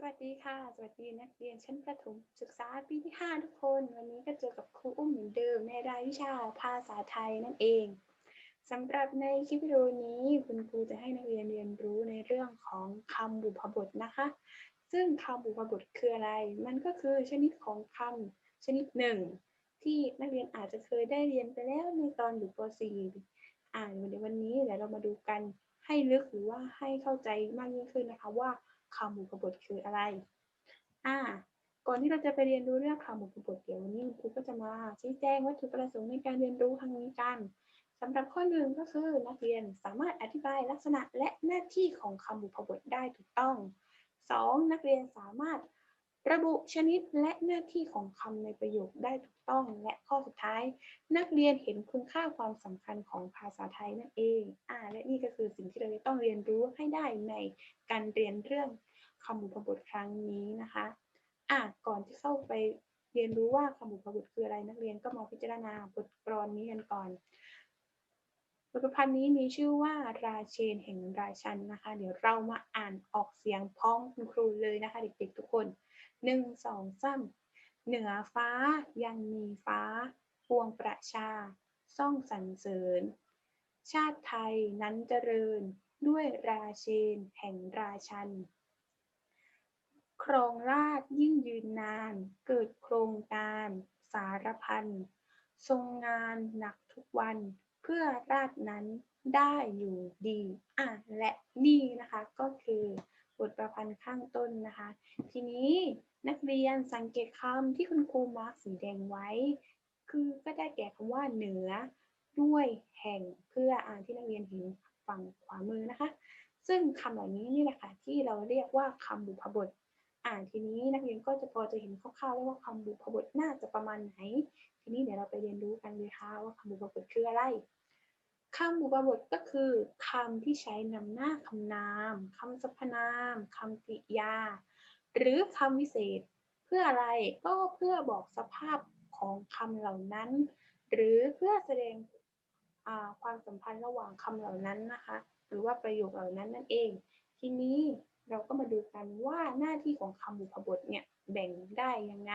สวัสดีค่ะ สวัสดีนักเรียนชั้นประถมศึกษาปีที่ 5 ทุกคน วันนี้ก็เจอกับครูอุ้มเหมือนเดิมในรายวิชาภาษาไทยนั่นเองสำหรับในคลิปวิดีโอนี้คุณครูจะให้นักเรียนเรียนรู้ในเรื่องของคำบุพบทนะคะ ซึ่งคำบุพบทคืออะไร มันก็คือชนิดของคำชนิดหนึ่ง ที่นักเรียนอาจจะเคยได้เรียนไปแล้วในตอนอยู่ป .4 อ่านในวันนี้เดี๋ยวเรามาดูกันให้ลึกหรือว่าให้เข้าใจมากยิ่งขึ้นนะคะว่า คำบุพบทคืออะไร อ่า ก่อนที่เราจะไปเรียนรู้เรื่องคำบุพบทเดี๋ยววันนี้ครูก็จะมาชี้แจงวัตถุประสงค์ในการเรียนรู้ทางนี้กันสำหรับข้อหนึ่งก็คือนักเรียนสามารถอธิบายลักษณะและหน้าที่ของคำบุพบทได้ถูกต้อง 2. นักเรียนสามารถระบุชนิดและหน้าที่ของคำในประโยคได้ถูกต้อง และข้อสุดท้าย นักเรียนเห็นคุณค่าความสำคัญของภาษาไทยนั่นเองอ่าและนี่ก็คือสิ่งที่เราจะต้องเรียนรู้ให้ได้ในการเรียนเรื่อง คำบุพบทครั้งนี้นะคะอะก่อนที่เข้าไปเรียนรู้ว่าคำบุพบทคืออะไรนักเรียนก็มาพิจารณาบทกลอนนี้กันก่อน บทประพันธ์นี้มีชื่อว่าราเชนแห่งราชันนะคะ เดี๋ยวเรามาอ่านออกเสียงพ้อมคุณครูเลยนะคะเด็กๆทุกคนหนึ่งสองสามเหนือฟ้ายังมีฟ้า ปวงประชา ซ่องสรรเสริญ ชาติไทยนั้นเจริญด้วยราเชนแห่งราชัน รองราชยิ่งยืนนาน เกิดโครงการสารพันทรงงานหนักทุกวันเพื่อราชนั้นได้อยู่ดีอะและนี่นะคะก็คือบทประพันธ์ข้างต้นนะคะ ทีนี้นักเรียนสังเกตคำที่คุณครูมาร์กสีแดงไว้ คือก็ได้แก่คำว่าเหนือด้วยแห่งเพื่ออ่านที่นักเรียนเห็นฝั่งขวามือนะคะ ซึ่งคำเหล่านี้นี่แหละค่ะที่เราเรียกว่าคำบุพบท อ่าทีนี้นักเรียนก็จะพอจะเห็นคร่าวๆแล้วว่าคำบุพบทน่าจะประมาณไหน ทีนี้เดี๋ยวเราไปเรียนรู้กันเลยค่ะว่าคำบุพบทคืออะไรคำบุพบทก็คือคำที่ใช้นำหน้าคำนามคำสรรพนามคำกริยา หรือคำวิเศษ เพื่ออะไรก็เพื่อบอกสภาพของคำเหล่านั้น หรือเพื่อแสดงความสัมพันธ์ระหว่างคำเหล่านั้นนะคะ หรือว่าประโยคเหล่านั้นนั่นเอง ทีนี้ เราก็มาดูกันว่าหน้าที่ของคำบุพบทเนี่ยแบ่งได้ยังไง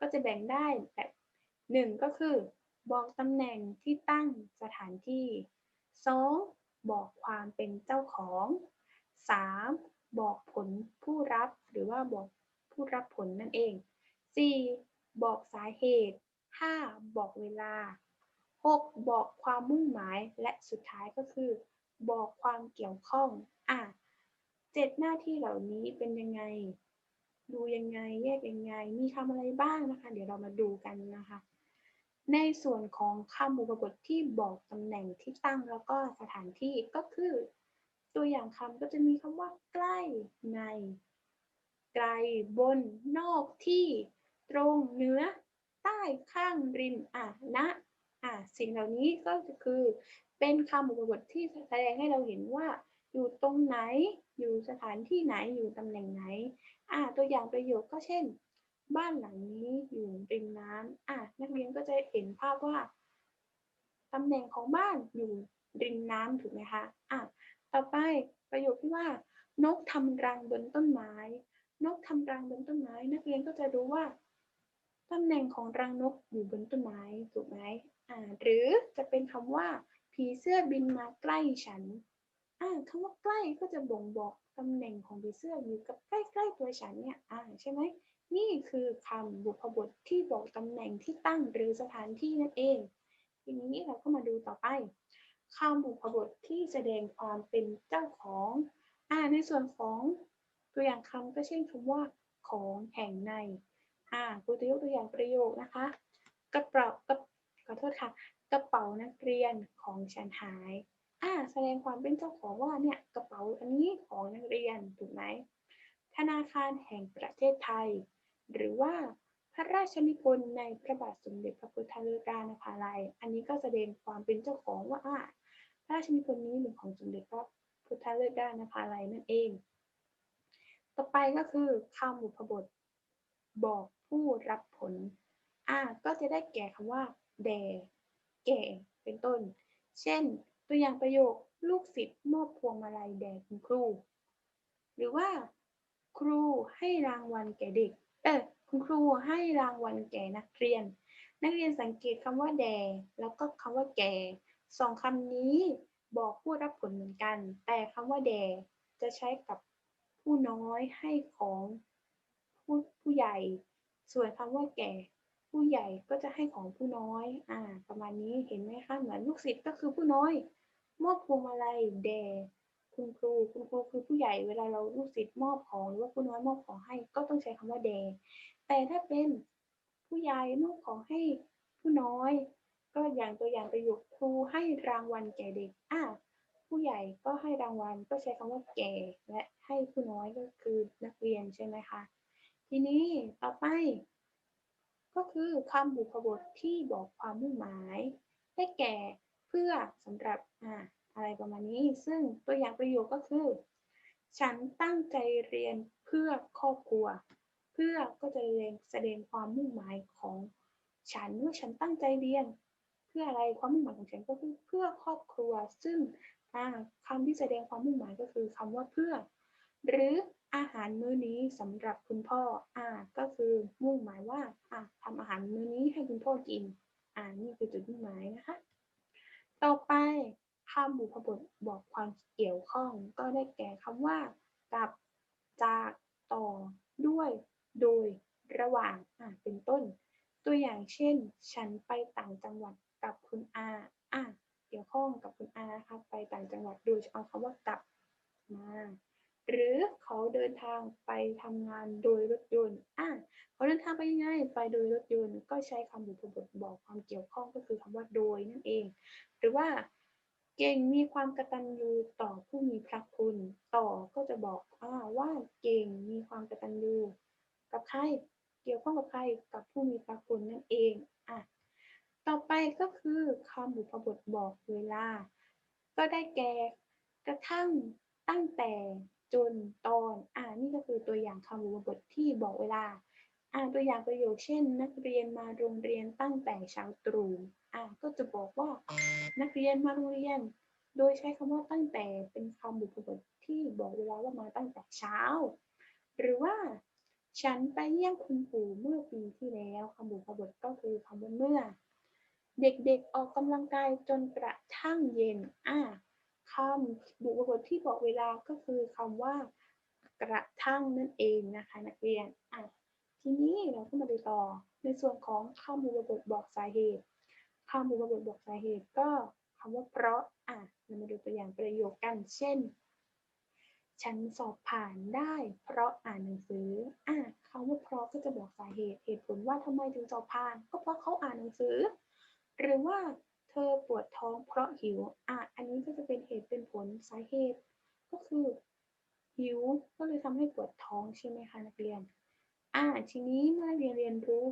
ก็จะแบ่งได้แบบหนึ่งก็คือ บอกตำแหน่งที่ตั้งสถานที่ 2. บอกความเป็นเจ้าของ 3. บอกผลผู้รับหรือว่าบอกผู้รับผลนั่นเอง 4. บอกสาเหตุ 5. บอกเวลา 6. บอกความมุ่งหมายและสุดท้ายก็คือ บอกความเกี่ยวข้องอะ เจ็ดหน้าที่เหล่านี้เป็นยังไง ดูยังไง แยกยังไง มีคำอะไรบ้างนะคะ เดี๋ยวเรามาดูกันนะคะ ในส่วนของคำบุพบทที่บอกตำแหน่งที่ตั้งแล้วก็สถานที่ก็คือ ตัวอย่างคำก็จะมีคำว่า ใกล้ในไกลบน นอกที่ ตรงเนื้อ ใต้ข้างริมอะนะอะสิ่งเหล่านี้ก็คือเป็นคำบุพบทที่แสดงให้เราเห็นว่า อยู่ตรงไหน อยู่สถานที่ไหนอยู่ตำแหน่งไหนอะตัวอย่างประโยคก็เช่น บ้านหลังนี้อยู่ริมน้ำอะนักเรียนก็จะเห็นภาพว่าตำแหน่งของบ้านอยู่ริมน้ำถูกไหมคะอะต่อไปประโยคที่ว่า นกทำรังบนต้นไม้ นกทำรังบนต้นไม้ นักเรียนก็จะรู้ว่าตำแหน่งของรังนกอยู่บนต้นไม้ถูกไหมอ่าหรือจะเป็นคำว่า ผีเสื้อบินมาใกล้ฉัน อ่าคำว่าใกล้ก็จะบ่งบอกตำแหน่งของผีเสื้ออยู่กับใกล้ๆตัวฉันเนี่ยอ่าใช่ไหมนี่คือคำบุพบทที่บอกตำแหน่งที่ตั้งหรือสถานที่นั่นเอง ทีนี้เราก็มาดูต่อไปคำบุพบทที่แสดงความเป็นเจ้าของอ่าในส่วนของตัวอย่างคำก็เช่นคำว่า ของแห่งในอ่าครูจะยกตัวอย่างประโยคนะคะ กระเป๋ากระขอโทษค่ะ กระเป๋านักเรียนของฉันหาย อ่าแสดงความเป็นเจ้าของว่าเนี่ยกระเป๋าอันนี้ของนักเรียนถูกไหมธนาคารแห่งประเทศไทย หรือว่าพระราชนิพนธ์ในพระบาทสมเด็จพระพุทธเลิศด้านภาลัย อันนี้ก็แสดงความเป็นเจ้าของว่าอ่าพระราชนิพนธ์นี้เป็นของสมเด็จพระพุทธเลิศด้านภาลัยนั่นเอง ต่อไปก็คือคำบุพบท บอกผู้รับผลอ่าก็จะได้แก่คำว่าแด่แก่เป็นต้น เช่น ตัวอย่างประโยคลูกศิษย์มอบพวงมาลัยแด่คุณครู หรือว่า ครูให้รางวัลแก่เด็ก เออคุณครูให้รางวัลแก่นักเรียน นักเรียนสังเกตคำว่าแดแล้วก็คำว่าแก่สองคำนี้บอกผู้รับผลเหมือนกัน แต่คำว่าแดจะใช้กับผู้น้อยให้ของผู้ผู้ใหญ่ ส่วนคำว่าแก่ผู้ใหญ่ก็จะให้ของผู้น้อย อ่า ประมาณนี้เห็นไหมคะ เหมือนลูกศิษย์ก็คือผู้น้อย มอบพวงมาลัยแด่คุณครู คุณครูคือผู้ใหญ่เวลาเราลูกศิษย์มอบของหรือว่าผู้น้อยมอบของให้ ก็ต้องใช้คำว่าแด่แต่ถ้าเป็นผู้ใหญ่มอบของให้ผู้น้อย ก็อย่างตัวอย่างประโยคครูให้รางวัลแก่เด็กอ่าผู้ใหญ่ก็ให้รางวัลก็ใช้คำว่าแก่ และให้ผู้น้อยก็คือนักเรียนใช่ไหมคะทีนี้ต่อไป ก็คือคำบุพบทที่บอกความมุ่งหมาย ได้แก่ เพื่อสำหรับอ่าอะไรประมาณนี้ ซึ่งตัวอย่างประโยคก็คือ ฉันตั้งใจเรียนเพื่อครอบครัว เพื่อก็จะเรียนแสดงความมุ่งหมายของฉันว่าฉันตั้งใจเรียน เพื่ออะไรความมุ่งหมายของฉันก็คือเพื่อครอบครัว ซึ่งอ่าคำที่แสดงความมุ่งหมายก็คือคำว่าเพื่อ หรืออาหารมื้อนี้สำหรับคุณพ่ออ่าก็คือมุ่งหมายว่าอ่าทำอาหารมื้อนี้ให้คุณพ่อกินอ่านี่คือจุดมุ่งหมายนะคะ ต่อไปคำบุพบทบอกความเกี่ยวข้อง ก็ได้แก่คำว่า กับ จาก ต่อ ด้วย โดย ระหว่างอ่าเป็นต้น ตัวอย่างเช่น ฉันไปต่างจังหวัดกับคุณอาอ่าเกี่ยวข้องกับคุณอานะคะไปต่างจังหวัดโดยเอาคำว่ากับมา เขาเดินทางไปทำงานโดยรถยนต์อะเขาเดินทางไปยังไงไปโดยรถยนต์ ก็ใช้คำบุพบทบอกความเกี่ยวข้องก็คือคำว่าโดยนั่นเอง หรือว่าเก่งมีความกตัญญูต่อผู้มีพระคุณ ต่อก็จะบอกว่าเก่งมีความกตัญญูกับใคร เกี่ยวข้องกับใคร กับผู้มีพระคุณนั่นเองอะต่อไปก็คือคำบุพบทบอกเวลา ก็ได้แก่กระทั่งตั้งแต่ จนตอนอ่านี่ก็คือตัวอย่างคำบุพบทที่บอกเวลาอ่าตัวอย่างประโยคเช่น นักเรียนมาโรงเรียนตั้งแต่เช้าตรู่อ่าก็จะบอกว่า นักเรียนมาโรงเรียน โดยใช้คำว่าตั้งแต่เป็นคำบุพบทที่บอกเวลาว่ามาตั้งแต่เช้า หรือว่า ฉันไปเยี่ยมคุณปู่เมื่อปีที่แล้วคำบุพบทก็คือคำว่าเมื่อ เด็กๆออกกำลังกายจนกระทั่งเย็นอ่า คำบุพบทที่บอกเวลาก็คือคำว่ากระทั่งนั่นเองนะคะ นักเรียนอะทีนี้เราก็มาดูต่อในส่วนของคำบุพบทบอกสาเหตุคำบุพบทบอกสาเหตุก็คำว่าเพราะอะเรามาดูตัวอย่างประโยคกัน เช่น ฉันสอบผ่านได้เพราะอ่านหนังสืออะคำว่าเพราะก็จะบอกสาเหตุเหตุผลว่าทำไมถึงสอบผ่าน ก็เพราะเขาอ่านหนังสือ หรือว่า เธอปวดท้องเพราะหิว อะ อันนี้ก็จะเป็นเหตุเป็นผลสาเหตุ ก็คือหิว ก็เลยทำให้ปวดท้องใช่ไหมคะนักเรียน อ่าทีนี้เมื่อเรียนเรียนรู้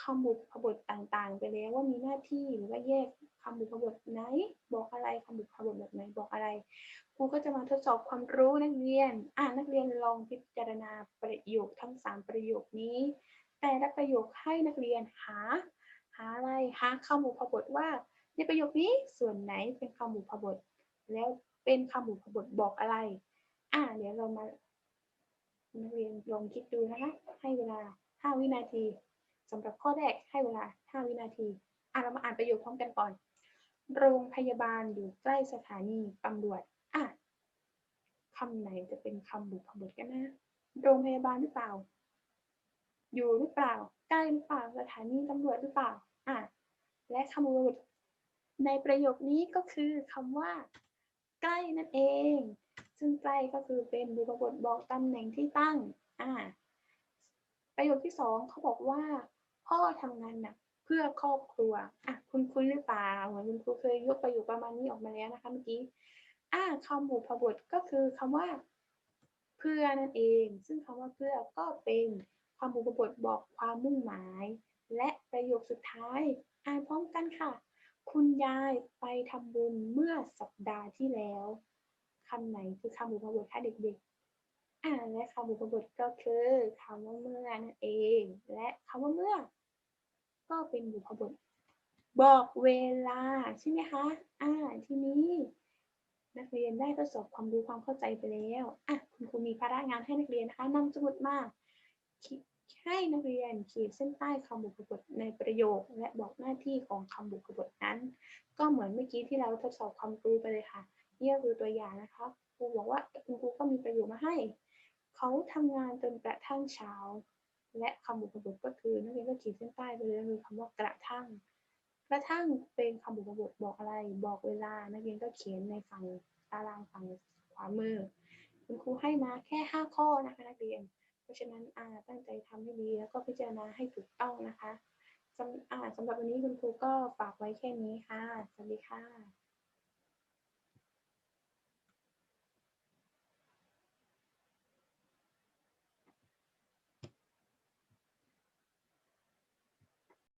คำบุพบทต่างๆ ไปแล้วว่ามีหน้าที่หรือว่าแยกคำบุพบทไหน บอกอะไรคำบุพบทแบบไหนบอกอะไรครูก็จะมาทดสอบความรู้นักเรียน อ่านักเรียนลองพิจารณาประโยคทั้งสามประโยคนี้ แต่ละประโยคให้นักเรียนหา หาอะไรหาคำบุพบทว่า ในประโยคนี้ส่วนไหนเป็นคำบุพบท แล้วเป็นคำบุพบทบอกอะไร อ่า เดี๋ยวเรามานักเรียนลองคิดดูนะคะ ให้เวลา 5 วินาทีสำหรับข้อแรกให้เวลา 5 วินาทีอะเรามาอ่านประโยคพร้อมกันก่อน โรงพยาบาลอยู่ใกล้สถานีตำรวจอะคำไหนจะเป็นคำบุพบทกันนะ โรงพยาบาลหรือเปล่า อยู่หรือเปล่า ใกล้หรือเปล่า สถานีตำรวจหรือเปล่า อะ และคำบุพบท ในประโยคนี้ก็คือคำว่า ใกล้นั่นเอง ซึ่งใกล้ก็คือเป็นบุพบทบอกตำแหน่งที่ตั้งอ่าประโยคที่สองเขาบอกว่า พ่อทำงานหนักเพื่อครอบครัวอะคุณคุ้นหรือเปล่าเหมือนคุณครูเคยยกประโยคประมาณนี้ออกมาแล้วนะคะเมื่อกี้อ่าคำบุพบทก็คือคำว่า เพื่อนั่นเอง ซึ่งคำว่าเพื่อก็เป็นคำบุพบทบอกความมุ่งหมาย และประโยคสุดท้าย อ่านพร้อมกันค่ะ คุณยายไปทำบุญเมื่อสัปดาห์ที่แล้วคำไหนคือคำบุพบทคะเด็กๆ อ่าและคำบุพบทก็คือคำว่าเมื่อนั่นเอง และคำว่าเมื่อ ก็เป็นบุพบท บอกเวลาใช่ไหมคะ อ่า ทีนี้ นักเรียนได้ทดสอบความรู้ความเข้าใจไปแล้ว อะ คุณครูมีภาระงานให้นักเรียนนะคะนำสมุดมาขีด ให้นักเรียนขีดเส้นใต้คำบุพบทในประโยค และบอกหน้าที่ของคำบุพบทนั้น ก็เหมือนเมื่อกี้ที่เราทดสอบความรู้ไปเลยค่ะนี่ก็คือตัวอย่างนะคะครูบอกว่าคุณครูก็มีประโยคมาให้ เขาทำงานจนกระทั่งเช้า และคำบุพบทก็คือนักเรียนก็ขีดเส้นใต้ไปเลยคือคำว่ากระทั่ง กระทั่งเป็นคำบุพบทบอกอะไร บอกเวลา นักเรียนก็เขียนในฝั่งตารางฝั่งขวามือ คุณครูให้มาแค่ 5 ข้อนะคะนักเรียน เพราะฉะนั้นอาตั้งใจทำให้ดีแล้วก็พิจารณาให้ถูกต้องนะคะสำอาสำหรับวันนี้คุณครูก็ฝากไว้แค่นี้ค่ะ สวัสดีค่ะ